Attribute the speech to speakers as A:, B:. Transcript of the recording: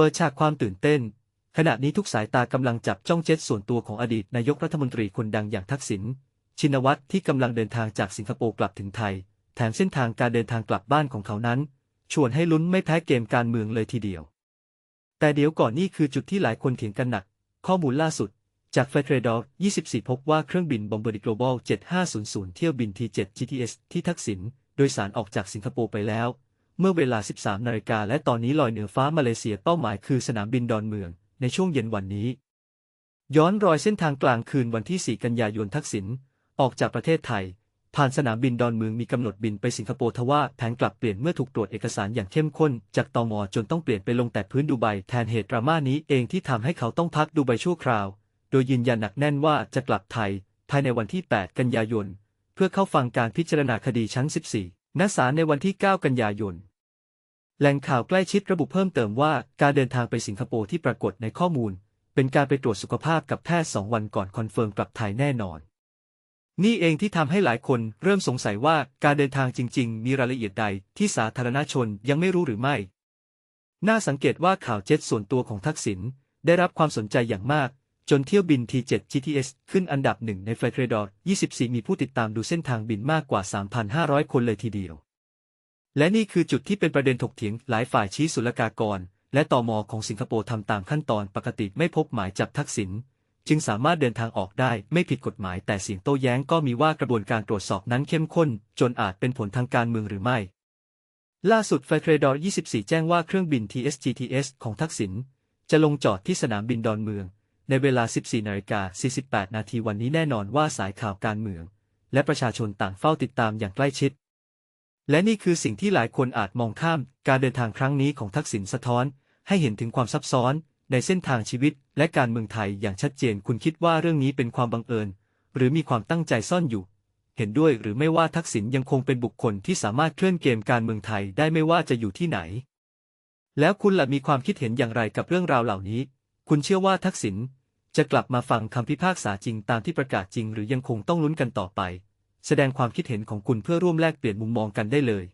A: ปิดฉากความตื่นเต้น ขณะนี้ทุกสายตากำลังจับจ้องเจ็ตส่วนตัวของอดีตนายกรัฐมนตรีคนดังอย่างทักษิณ ชินวัตรที่กำลังเดินทางจากสิงคโปร์กลับถึงไทย แถมเส้นทางการเดินทางกลับบ้านของเขานั้น ชวนให้ลุ้นไม่แพ้เกมการเมืองเลยทีเดียว แต่เดี๋ยวก่อนนี่คือจุดที่หลายคนเถียงกันหนัก ข้อมูลล่าสุด จากเฟเทรดอ24 พบว่าเครื่องบินบอมเบอร์ดิโกลบอล7500 เที่ยวบิน T7 GTS ที่ทักษิณโดยสารออกจากสิงคโปร์ไปแล้ว เมื่อเวลา 13 นาฬิกาและตอนนี้ลอยเหนือฟ้ามาเลเซียเป้าหมายคือสนามบินดอนเมือง ในช่วงเย็นวันนี้ ย้อนรอยเส้นทางกลางคืนวันที่ 4 กันยายนทักษิณออกจากประเทศไทย ผ่านสนามบินดอนเมืองมีกำหนดบินไปสิงคโปร์ทว่าแผนกลับเปลี่ยนเมื่อถูกตรวจเอกสารอย่างเข้มข้น จากตอมอจนต้องเปลี่ยนไปลงแต่พื้นดูไบแทนเหตุดราม่านี้เองที่ทำให้เขาต้องพักดูไบชั่วคราว โดยยืนยันหนักแน่นว่าจะกลับไทย ภายในวันที่ 8 กันยายน เพื่อเข้าฟังการพิจารณาคดีชั้น 14ณศาลในวันที่ 9 กันยายน แหล่งข่าวใกล้ชิดระบุเพิ่มเติมว่าการเดินทางไปสิงคโปร์ที่ปรากฏในข้อมูล เป็นการไปตรวจสุขภาพกับแพทย์สองวันก่อนคอนเฟิร์มกลับไทยแน่นอน นี่เองที่ทำให้หลายคนเริ่มสงสัยว่าการเดินทางจริง ๆ มีรายละเอียดใดที่สาธารณชนยังไม่รู้หรือไม่ น่าสังเกตว่าข่าวเจ็ตส่วนตัวของทักษิณได้รับความสนใจอย่างมาก จนเที่ยวบิน T7 GTS ขึ้นอันดับหนึ่งในไฟเทรดอร์24 มีผู้ติดตามดูเส้นทางบินมากกว่า 3,500 คนเลยทีเดียว และนี่คือจุดที่เป็นประเด็นถกเถียงหลายฝ่ายชี้ศุลกากร และตอมอของสิงคโปร์ทำตามขั้นตอนปกติไม่พบหมายจับทักษิณจึงสามารถเดินทางออกได้ไม่ผิดกฎหมาย แต่เสียงโต้แย้งก็มีว่ากระบวนการตรวจสอบนั้นเข้มข้น จนอาจเป็นผลทางการเมืองหรือไม่ ล่าสุดไฟเทรดอร์24 แจ้งว่าเครื่องบิน TSGTS ของทักษิณจะลงจอดที่สนามบินดอนเมือง ในเวลา 14นาฬิกา48 นาทีวันนี้แน่นอนว่าสายข่าวการเมือง และประชาชนต่างเฝ้าติดตามอย่างใกล้ชิด และนี่คือสิ่งที่หลายคนอาจมองข้าม การเดินทางครั้งนี้ของทักษิณสะท้อน ให้เห็นถึงความซับซ้อน ในเส้นทางชีวิต และการเมืองไทยอย่างชัดเจน คุณคิดว่าเรื่องนี้เป็นความบังเอิญ หรือมีความตั้งใจซ่อนอยู่ เห็นด้วยหรือไม่ว่าทักษิณยังคงเป็นบุคคลที่สามารถเคลื่อนเกมการเมืองไทยได้ไม่ว่าจะอยู่ที่ไหน แล้วคุณล่ะมีความคิดเห็นอย่างไรกับเรื่องราวเหล่านี้ คุณเชื่อว่าทักษิณจะกลับมาฟังคำพิพากษาจริงตามที่ประกาศจริง หรือยังคงต้องลุ้นกันต่อไป แสดงความคิดเห็นของคุณเพื่อร่วมแลกเปลี่ยนมุมมองกันได้เลย